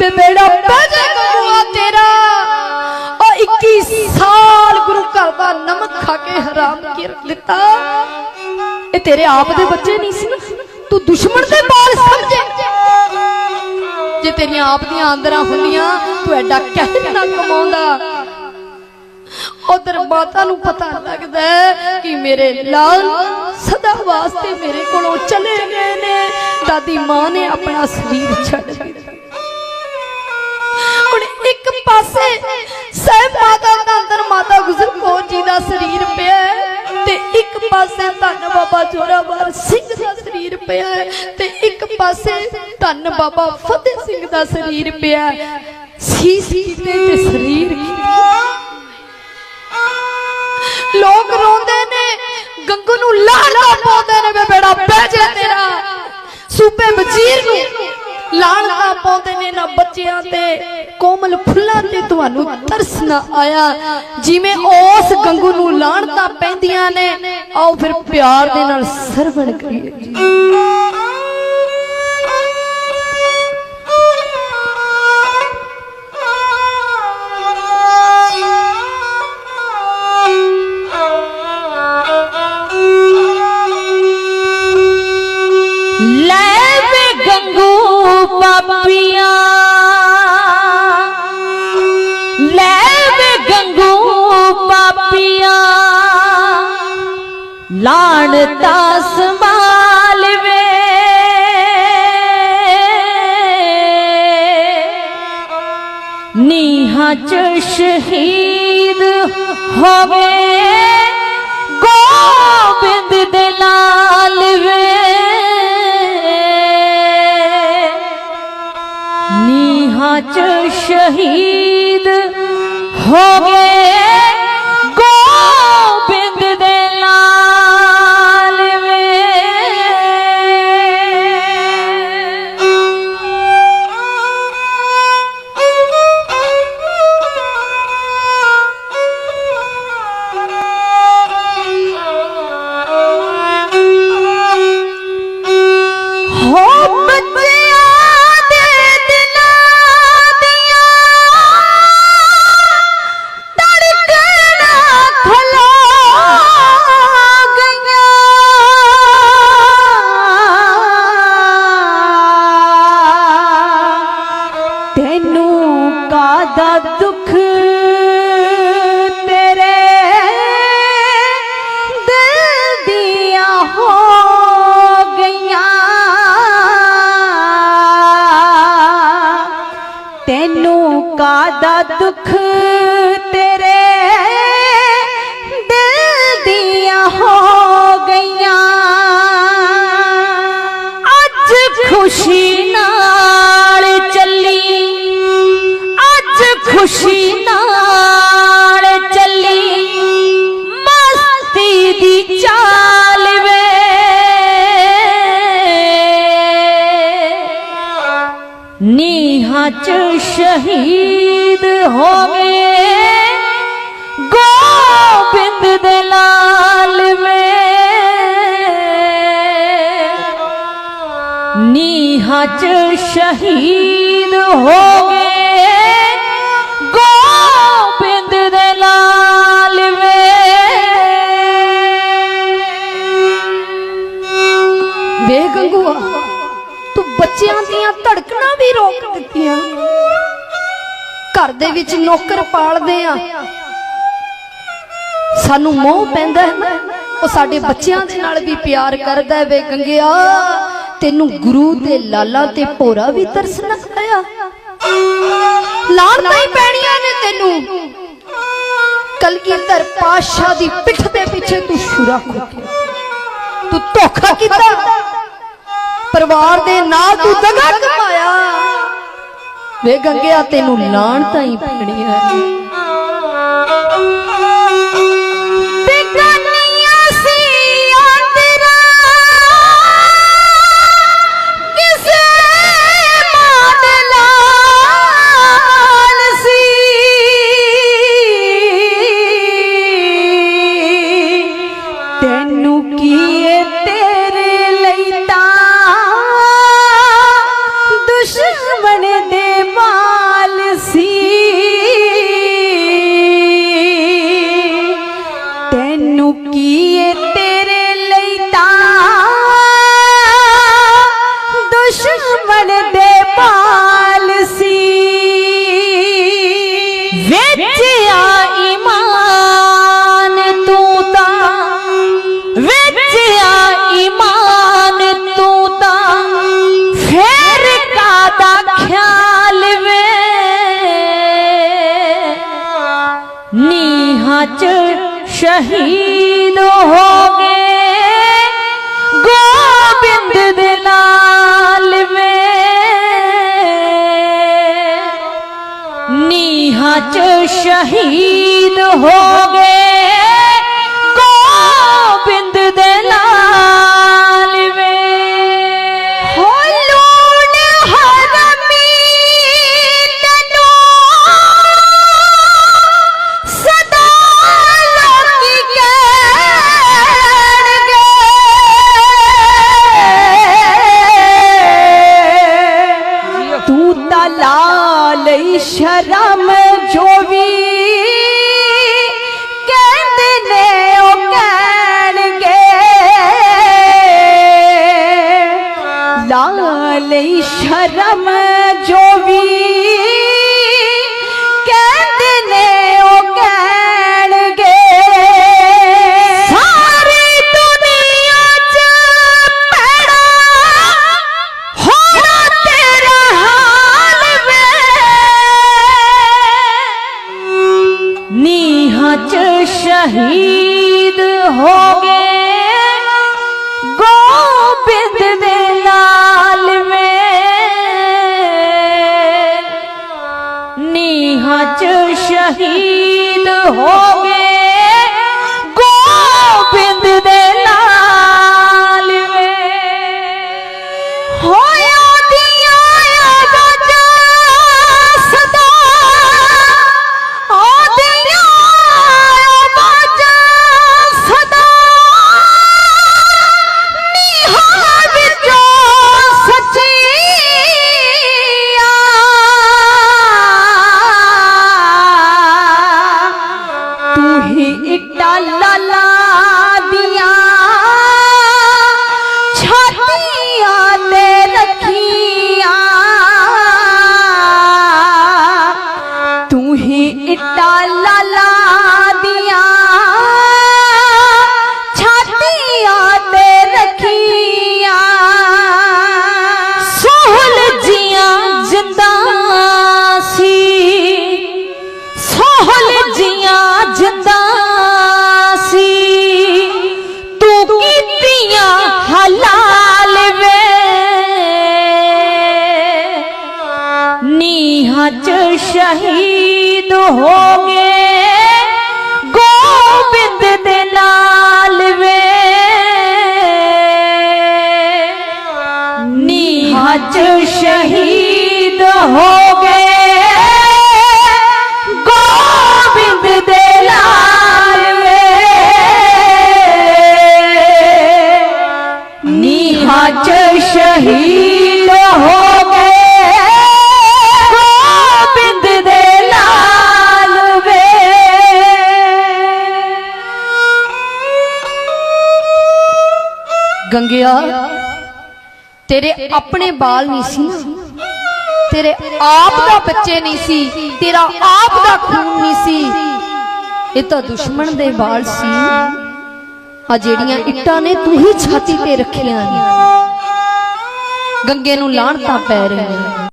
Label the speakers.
Speaker 1: ਤੇ ਬੇੜਾ ਪੈ ਜਾ ਤੇਰਾ। ਉਹ 21 ਸਾਲ ਗੁਰੂ ਘਰ ਦਾ ਨਮਕ ਖਾ ਕੇ ਹਰਾਮ ਕਰ ਦਿੱਤਾ। ਇਹ ਤੇਰੇ ਆਪ ਦੇ ਬੱਚੇ ਨਹੀਂ ਸੀ ਤੂੰ ਦੁਸ਼ਮਣ ਦੇ ਬਾਲ ਸਮਝੇ। ਜੇ ਤੇਰੀਆਂ ਆਪ ਦੀਆਂ ਆਂਦਰਾਂ ਹੁੰਦੀਆਂ, ਤੂੰ ਐਡਾ ਕਹਿ ਨਾ ਕਮਾਉਂਦਾ। ਉਧਰ ਮਾਤਾ ਨੂੰ ਪਤਾ ਲੱਗਦਾ ਕਿ ਮੇਰੇ ਲਾਲ ਸਦਾ ਵਾਸਤੇ ਮੇਰੇ ਕੋਲੋਂ ਚਲੇ ਗਏ ਨੇ। ਦਾਦੀ ਮਾਂ ਨੇ ਆਪਣਾ ਸਰੀਰ ਛੱਡ ਦਿੱਤਾ। ਇੱਕ ਪਾਸੇ ਸਹਿਬ ਮਾਤਾ ਦਾ ਮਾਤਾ ਗੁਜਰ ਕੌਰ ਜੀ ਦਾ ਸਰੀਰ ਪਿਆ ਤੇ ਇੱਕ ਪਾਸੇ ਧੰਨ ਬਾਬਾ ਜੋਰਾਵਰ ਸਿੰਘ ਦਾ ਸਰੀਰ ਪਿਆ ਤੇ ਇੱਕ ਪਾਸੇ ਧੰਨ ਬਾਬਾ ਫਤਿਹ ਸਿੰਘ ਦਾ ਸਰੀਰ ਪਿਆ ਸੀਸ ਕੀਤੇ ਤੇ ਸਰੀਰ ਲੋਕ ਰੋਂਦੇ ਨੇ, ਗੰਗੂ ਨੂੰ ਲਾਣਾ ਪਾਉਂਦੇ ਨੇ ਬੇੜਾ ਬਹਿ ਜਾ ਤੇਰਾ। ਸੂਬੇ ਵਜ਼ੀਰ ਨੂੰ ਲਾਣਤਾ ਪਾਉਂਦੇ ਨੇ ਨਾ ਬੱਚਿਆਂ ਤੇ, ਕੋਮਲ ਫੁੱਲਾਂ ਤੇ ਤੁਹਾਨੂੰ ਤਰਸ ਨਾ ਆਇਆ। ਜਿਵੇਂ ਉਸ ਗੰਗੂ ਨੂੰ ਲਾਣਤਾ ਪੈਂਦੀਆਂ ਨੇ, ਆਓ ਫਿਰ ਪਿਆਰ ਦੇ ਨਾਲ ਸਰਵਣ ਕਰੀਏ। ਜੀ
Speaker 2: ਪਾਪੀਆਂ ਲੈ ਵੇ ਗੰਗੂ ਪਾਪੀਆਂ ਲਾਣਤਾ ਸੰਭਾਲ ਵੇ ਨੀਹਾਂ ਚ ਸ਼ਹੀਦ ਹੋਵੇ, ਗੋਬਿੰਦ ਦੇ ਲਾਲ ਨੀਹਾਂ ਚ ਸ਼ਹੀਦ ਹੋਵੇ ਗੋਬਿੰਦ ਦੁੱਖ ਤੇਰੇ ਦਿਲ ਦੀਆਂ ਹੋ ਗਈਆਂ। ਅੱਜ ਖੁਸ਼ੀ ਨਾਲ ਚੱਲੀ। ਅੱਜ ਖੁਸ਼ੀ ਨੀਹਾਂ ਚ ਸ਼ਹੀਦ ਗਏ ਗੋਬਿੰਦ ਦੇ ਲਾਲ ਮੇ ਨੀਹਾਂ ਚ ਸ਼ਹੀਦ
Speaker 1: ਹੋ ਘਰ ਦੇ ਵਿੱਚ ਨੌਕਰ ਪਾਲਦੇ ਆ। ਸਾਨੂੰ ਮੋਹ ਪੈਂਦਾ ਹੈ ਨਾ, ਉਹ ਸਾਡੇ ਬੱਚਿਆਂ ਦੇ ਨਾਲ ਵੀ ਪਿਆਰ ਕਰਦਾ ਵੇ ਗੰਗਿਆ। ਤੈਨੂੰ ਗੁਰੂ ਤੇ ਲਾਲਾ ਤੇ ਭੋਰਾ ਵੀ ਤਰਸ ਨਾ ਆਇਆ। ਲਾਣਤਾਂ ਹੀ ਪੈਣੀਆਂ ਨੇ ਤੈਨੂੰ। ਕਲਗੀਧਰ ਪਾਸ਼ਾ ਦੀ ਪਿੱਠ ਦੇ ਪਿੱਛੇ ਤੂੰ ਸ਼ੁਰਾ ਖੋਕਿਆ ਤੂੰ ਧੋਖਾ ਕੀਤਾ। ਪਰਿਵਾਰ ਦੇ ਨਾਲ ਤੂੰ ਦਗਾ ਕਮਾਇਆ ਵੇ ਗੰਗਿਆ ਤੈਨੂੰ ਲਾਣ ਤਾਂ ਹੀ। ਪੈਣੀਆਂ
Speaker 2: ਤੈਨੂੰ ਕੀ ਤੇਰੇ ਸ਼ਹੀਦ ਹੋ ਗਏ ਗੋਬਿੰਦ ਦੇ ਨਾਲ ਵੇ। ਨੀਹਾਂ ਚ ਸ਼ਹੀਦ ਹੋ ਗਏ शर्म जो भी ਇੱਟਾਂ ਲਾਲਾ ਦੀਆਂ ਛਾਤੀਆਂ ਤੇ ਰੱਖੀਆਂ। ਸੋਹਲ ਜੀਆਂ ਜਿੰਦਾ ਸੀ। ਸੋਹਲ ਜੀਆਂ ਜਿੰਦਾ ਸੀ। ਤੂੰ ਕੀਤੀਆਂ ਹਲਾਲ ਵੇ। ਨੀਹਾਂ ਚ ਸ਼ਹੀਦ ਹੋ ਗੋਬਿੰਦ ਦੇ ਨਾਲ ਵੇ। ਨੀਹਾਂ ਚ ਸ਼ਹੀਦ ਹੋ ਗਏ ਗੋਬਿੰਦ ਦੇ ਨਾਲ ਵੇ। ਨੀਹਾਂ ਚ ਸ਼ਹੀਦ ਹੋ ਗਏ
Speaker 1: ਗੰਗਿਆ, ਤੇਰੇ ਆਪਣੇ ਬਾਲ ਨਹੀਂ ਸੀ ਨਾ। ਤੇਰੇ ਆਪ ਦਾ ਬੱਚੇ ਨਹੀਂ ਸੀ, ਤੇਰਾ ਆਪ ਦਾ ਖੂਨ ਨਹੀਂ ਸੀ। ਇਹ ਤਾਂ ਦੁਸ਼ਮਣ ਦੇ ਬਾਲ ਸੀ। ਆ ਜਿਹੜੀਆਂ ਇੱਟਾਂ ਨੇ ਤੂੰ ਹੀ ਛਾਤੀ ਤੇ ਰੱਖੀਆਂ ਨੇ। ਗੰਗੇ ਨੂੰ ਲਾਹਣਤਾਂ ਪੈ ਰਹੀਆਂ